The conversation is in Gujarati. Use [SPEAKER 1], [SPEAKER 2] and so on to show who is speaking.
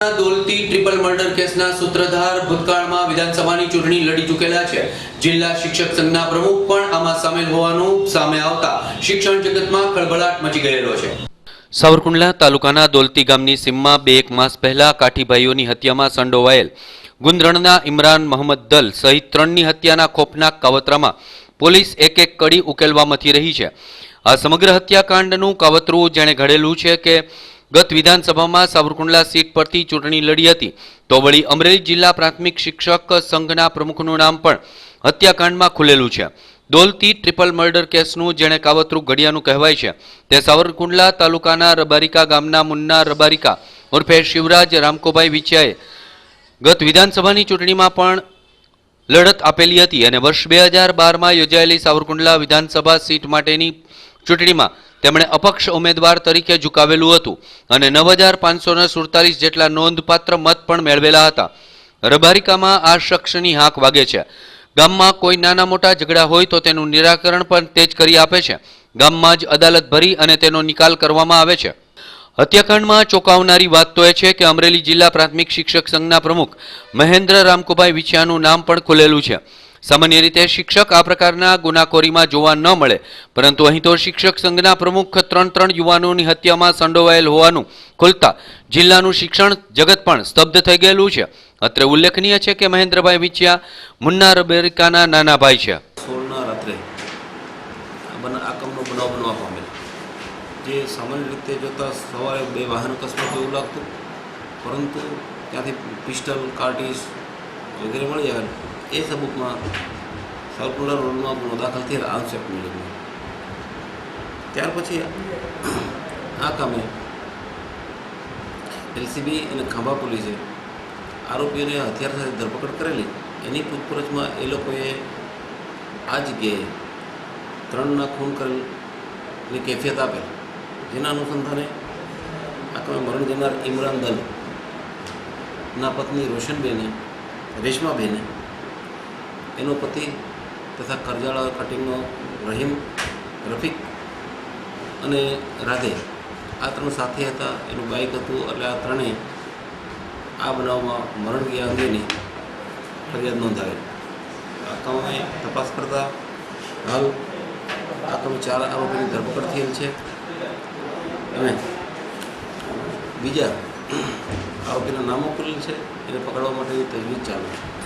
[SPEAKER 1] દોલતી ટ્રિપલ મર્ડર કેસના સૂત્રધાર ભૂતકાળમાં વિધાનસભાની ચૂંટણી લડી ચૂકેલા છે. જિલ્લા શિક્ષક સંઘના પ્રમુખ પણ આમાં સામેલ હોવાનું સામે આવતા શિક્ષણ જગતમાં ખળભળાટ મચી ગયેલો છે. સાવરકુંડલા તાલુકાના દોલતી ગામની સીમમાં બે એક માસ પહેલા કાઠીભાઈઓની હત્યામાં સંડોવાયેલ ગુંદરણના ઇમરાન મોહમ્મદ દલ સહિત ત્રણની હત્યાના ખોફનાક કાવતરામાં પોલીસ એક એક કડી ઉકેલવા મથી રહી છે. આ સમગ્ર હત્યાકાંડનું કાવતરું જેણે ઘડેલું છે કે ગત વિધાનસભામાં સાવરકુંડલા સીટ પરથી ચૂંટણી લડી હતી. તો વળી અમરેલી જિલ્લા પ્રાથમિક શિક્ષક સંઘના પ્રમુખનું નામ પણ હત્યાકાંડમાં ખુલેલું છે. દોલતી ટ્રિપલ મર્ડર કેસનું જેણે કાવતરું ઘડિયાનું કહેવાય છે. તે સાવરકુંડલા તાલુકાના રબારિકા ગામના મુન્ના રબારિકા ઉર્ફે શિવરાજ રામકોભાઈ વિછિયાએ ગત વિધાનસભાની ચૂંટણીમાં પણ લડત આપેલી હતી અને વર્ષ બે હજાર બારમાં યોજાયેલી સાવરકુંડલા વિધાનસભા સીટ માટેની ચૂંટણીમાં તેમણે અપક્ષ ઉમેદવાર તરીકે ઝુકાવેલું હતું અને નવ હજાર પાંચસોને સુડતાલીસ જેટલા નોંધપાત્ર મત પણ મેળવેલા હતા. રબારિકામાં આ શખ્સની હાંક વાગે છે. ગામમાં કોઈ નાના મોટા ઝઘડા હોય તો તેનું નિરાકરણ પણ તે જ કરી આપે છે. ગામમાં જ અદાલત ભરી અને તેનો નિકાલ કરવામાં આવે છે. હત્યાકાંડમાં ચોંકાવનારી વાત તો એ છે કે અમરેલી જિલ્લા પ્રાથમિક શિક્ષક સંઘના પ્રમુખ મહેન્દ્ર રામકુભાઈ વિછિયાનું નામ પણ ખુલેલું છે. સામાન્ય રીતે શિક્ષક આ પ્રકારના ગુનાખોરીમાં જોવા ન મળે, પરંતુ અહીં તો શિક્ષક સંઘના પ્રમુખ ત્રણ ત્રણ યુવાનોની હત્યામાં સંડોવાયેલ હોવાનું ખુલતા જિલ્લાનું શિક્ષણ જગત પણ સ્તબ્ધ થઈ ગયેલું છે. અત્રે ઉલ્લેખનીય છે કે મહેન્દ્રભાઈ વિચ્યા મુન્ના રબેરિકાના નાના ભાઈ છે
[SPEAKER 2] જે સામાન્ય રીતે જોતાં સવારે બે વાહન અકસ્માત એવું લાગતું પરંતુ ત્યાંથી પિસ્ટલ, કાર્ટીસ વગેરે મળી જાય એ સબૂતમાં સરકુલર રોડમાં ગુનો દાખલ થયેલ આંશક મેળવ્યો ત્યાર પછી આ કામે એલસીબી અને ખાંભા પોલીસે આરોપીઓને હથિયાર સાથે ધરપકડ કરેલી. એની પૂછપરછમાં એ લોકોએ આ જગ્યાએ ત્રણના ખૂન કરેલની કેફિયત આપેલ. જેના અનુસંધાને આ કામે મરણ જનાર ઇમરાન દલ ના પત્ની રોશનબેને રેશમાબેને એનો પતિ તથા કરજાળા કટિંગનો રહીમ રફીક અને રાધે, આ ત્રણ સાથે હતા. એનું બાઇક હતું, એટલે આ ત્રણેય આ બનાવમાં મરણ ગયા અંગેની ફરિયાદ નોંધાવેલ આ કામે તપાસ કરતા હાલ આ કામે ચાર આરોપીની ધરપકડ થયેલ છે. અને બીજા આરોપીના નામો ખુલેલ છે. એને પકડવા માટેની તજવીજ ચાલુ છે.